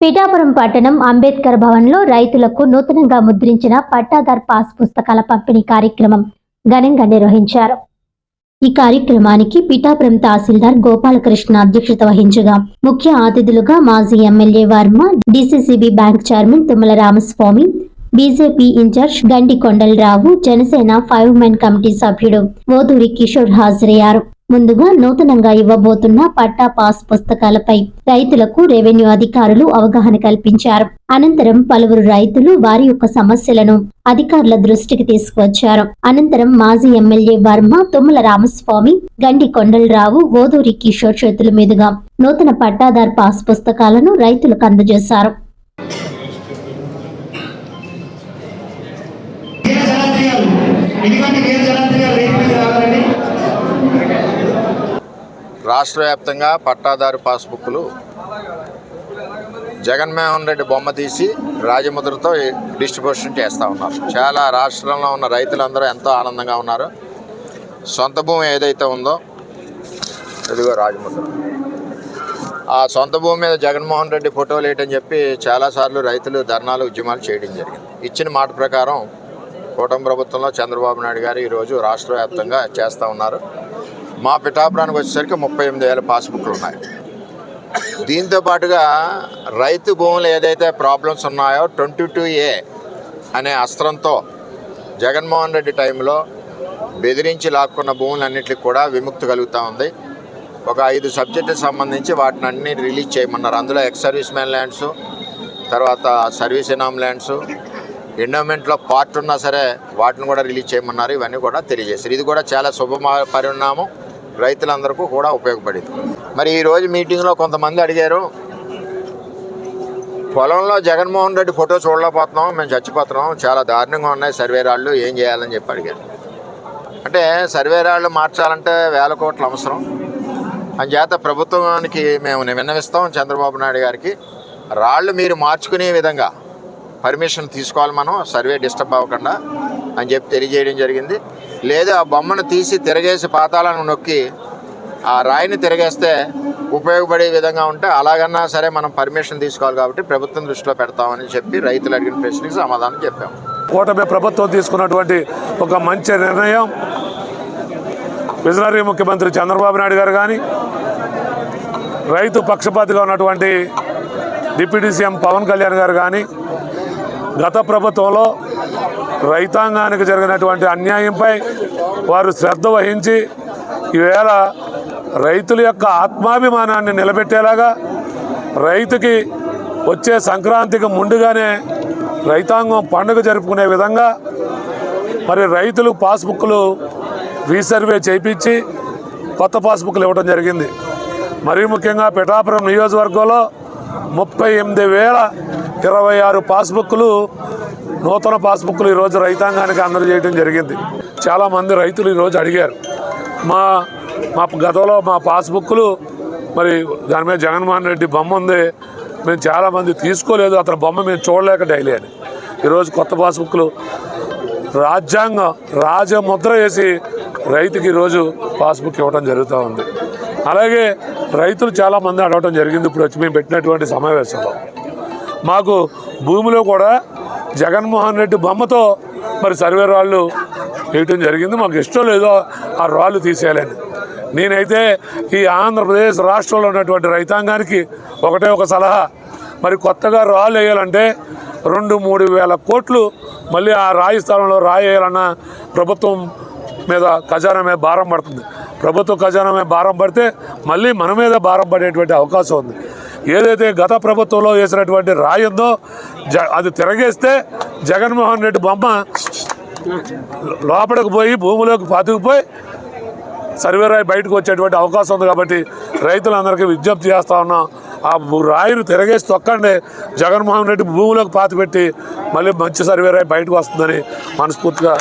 పిఠాపురం పట్టణం అంబేద్కర్ భవన్లో రైతులకు నూతనంగా ముద్రించిన పట్టాదార్ పాస్ పుస్తకాల పంపిణీ కార్యక్రమం ఘనంగా నిర్వహించారు. ఈ కార్యక్రమానికి పిఠాపురం తహసీల్దార్ గోపాలకృష్ణ అధ్యక్షత వహించగా ముఖ్య అతిథులుగా మాజీ MLA Varma DCCB bank chairman Tummala Ramaswamy BJP incharge Gandi Kondalarao Janasena five men committee సభ్యుడు ఓదూరి కిషోర్ హాజరయ్యారు. ముందుగా నూతనంగా ఇవ్వబోతున్న పట్టా పాస్ పుస్తకాలపై రైతులకు రెవెన్యూ అధికారులు అవగాహన కల్పించారు. అనంతరం పలువురు రైతులు వారి యొక్క సమస్యలను అధికారుల దృష్టికి తీసుకువచ్చారు. అనంతరం మాజీ ఎమ్మెల్యే వర్మ తుమ్మల రామస్వామి గండి కొండలరావు ఓదూరి కిషోర్ చేతుల మీదుగా నూతన పట్టాదార్ పాస్ పుస్తకాలను రైతులకు అందజేశారు. రాష్ట్ర వ్యాప్తంగా పట్టాదారు పాస్బుక్లు జగన్మోహన్ రెడ్డి బొమ్మ తీసి రాజముద్రతో డిస్ట్రిబ్యూషన్ చేస్తూ ఉన్నారు. చాలా రాష్ట్రంలో ఉన్న రైతులందరూ ఎంతో ఆనందంగా ఉన్నారు. సొంత భూమి ఏదైతే ఉందో ఇదిగో రాజముద్ర. ఆ సొంత భూమి మీద జగన్మోహన్ రెడ్డి ఫోటోలు వేయటని చెప్పి చాలాసార్లు రైతులు ధర్నాలు ఉద్యమాలు చేయడం జరిగింది. ఇచ్చిన మాట ప్రకారం కూటమి ప్రభుత్వంలో చంద్రబాబు నాయుడు గారు ఈరోజు రాష్ట్ర వ్యాప్తంగా చేస్తూ ఉన్నారు. మా పిఠాపురానికి వచ్చేసరికి ముప్పై ఎనిమిది వేల పాస్బుక్లు ఉన్నాయి. దీంతో పాటుగా రైతు భూములు ఏదైతే ప్రాబ్లమ్స్ ఉన్నాయో ట్వంటీ టూ ఏ అనే అస్త్రంతో జగన్మోహన్ రెడ్డి టైంలో బెదిరించి లాక్కున్న భూములన్నింటికి కూడా విముక్తి కలుగుతూ ఉంది. ఒక ఐదు సబ్జెక్టు సంబంధించి వాటిని అన్ని రిలీజ్ చేయమన్నారు. అందులో ఎక్స్ సర్వీస్ మ్యాన్ ల్యాండ్స్ తర్వాత సర్వీస్ ఇనామ్ ల్యాండ్స్ ఎండోమెంట్లో పార్ట్ ఉన్నా సరే వాటిని కూడా రిలీజ్ చేయమన్నారు. ఇవన్నీ కూడా తెలియజేశారు. ఇది కూడా చాలా శుభ పరిణామం రైతులందరికీ కూడా ఉపయోగపడింది. మరి ఈరోజు మీటింగ్లో కొంతమంది అడిగారు పొలంలో జగన్మోహన్ రెడ్డి ఫోటో చూడలేకపోతున్నాం మేము చచ్చిపోతున్నాం చాలా దారుణంగా ఉన్నాయి సర్వే రాళ్ళు ఏం చేయాలని చెప్పి అడిగారు. అంటే సర్వే రాళ్ళు మార్చాలంటే వేల కోట్ల అవసరం. అంచేత ప్రభుత్వానికి మేము విన్నవిస్తాం చంద్రబాబు నాయుడు గారికి. రాళ్ళు మీరు మార్చుకునే విధంగా పర్మిషన్ తీసుకోవాలి మనం సర్వే డిస్టర్బ్ అవ్వకుండా అని చెప్పి తెలియజేయడం జరిగింది. లేదా ఆ బొమ్మను తీసి తిరగేసి పాతాలను నొక్కి ఆ రాయిని తిరగేస్తే ఉపయోగపడే విధంగా ఉంటే అలాగన్నా సరే మనం పర్మిషన్ తీసుకోవాలి కాబట్టి ప్రభుత్వం దృష్టిలో పెడతామని చెప్పి రైతులు అడిగిన ప్రశ్నకి సమాధానం చెప్పాము. కూటమి ప్రభుత్వం తీసుకున్నటువంటి ఒక మంచి నిర్ణయం విజనరీ ముఖ్యమంత్రి చంద్రబాబు నాయుడు గారు కానీ రైతు పక్షపాతిగా ఉన్నటువంటి డిప్యూటీ సీఎం పవన్ కళ్యాణ్ గారు కానీ గత ప్రభుత్వంలో రైతాంగానికి జరిగినటువంటి అన్యాయంపై వారు శ్రద్ధ వహించి ఈవేళ రైతుల యొక్క ఆత్మాభిమానాన్ని నిలబెట్టేలాగా రైతుకి వచ్చే సంక్రాంతికి ముందుగానే రైతాంగం పండుగ జరుపుకునే విధంగా మరి రైతులు పాస్బుక్లు రీసర్వే చేయించి కొత్త పాస్బుక్లు ఇవ్వడం జరిగింది. మరీ ముఖ్యంగా పిఠాపురం నియోజకవర్గంలో ముప్పై ఎనిమిది వేల ఇరవై ఆరు పాస్బుక్లు నూతన పాస్బుక్లు ఈరోజు రైతాంగానికి అందజేయడం జరిగింది. చాలామంది రైతులు ఈరోజు అడిగారు మా మా గతంలో మా పాస్బుక్లు మరి దాని మీద జగన్మోహన్ రెడ్డి బొమ్మ ఉంది మేము చాలామంది తీసుకోలేదు అతని బొమ్మ మేము చూడలేక డైలీ అని. ఈరోజు కొత్త పాస్బుక్లు రాజ్యాంగం రాజముద్ర వేసి రైతుకి ఈరోజు పాస్బుక్ ఇవ్వడం జరుగుతూ ఉంది. అలాగే రైతులు చాలామంది అడగటం జరిగింది ఇప్పుడు వచ్చి మేము పెట్టినటువంటి సమావేశంలో. మాకు భూమిలో కూడా జగన్మోహన్ రెడ్డి బొమ్మతో మరి సర్వే రాళ్ళు వేయటం జరిగింది. మాకు ఇష్టం లేదో ఆ రాళ్ళు తీసేయాలని. నేనైతే ఈ ఆంధ్రప్రదేశ్ రాష్ట్రంలో ఉన్నటువంటి రైతాంగానికి ఒకటే ఒక సలహా. మరి కొత్తగా రాళ్ళు వేయాలంటే రెండు మూడు వేల కోట్లు మళ్ళీ ఆ రాయి స్థానంలో రాయి వేయాలన్న ప్రభుత్వం మీద ఖజానా మీద భారం పడుతుంది. ప్రభుత్వ ఖజానా మీద భారం పడితే మళ్ళీ మన మీద భారం పడేటువంటి అవకాశం ఉంది. ఏదైతే గత ప్రభుత్వంలో వేసినటువంటి రాయి ఉందో జ అది తిరగేస్తే జగన్మోహన్ రెడ్డి బొమ్మ లోపలికి పోయి భూమిలోకి పాతుకుపోయి సర్వే రాయి బయటకు వచ్చేటువంటి అవకాశం ఉంది కాబట్టి రైతులందరికీ విజ్ఞప్తి చేస్తా ఉన్నాం ఆ రాయిని తిరగేసి తొక్కండి జగన్మోహన్ రెడ్డి భూమిలోకి పాతి పెట్టి మళ్ళీ మంచి సర్వే రాయి బయటకు వస్తుందని మనస్ఫూర్తిగా.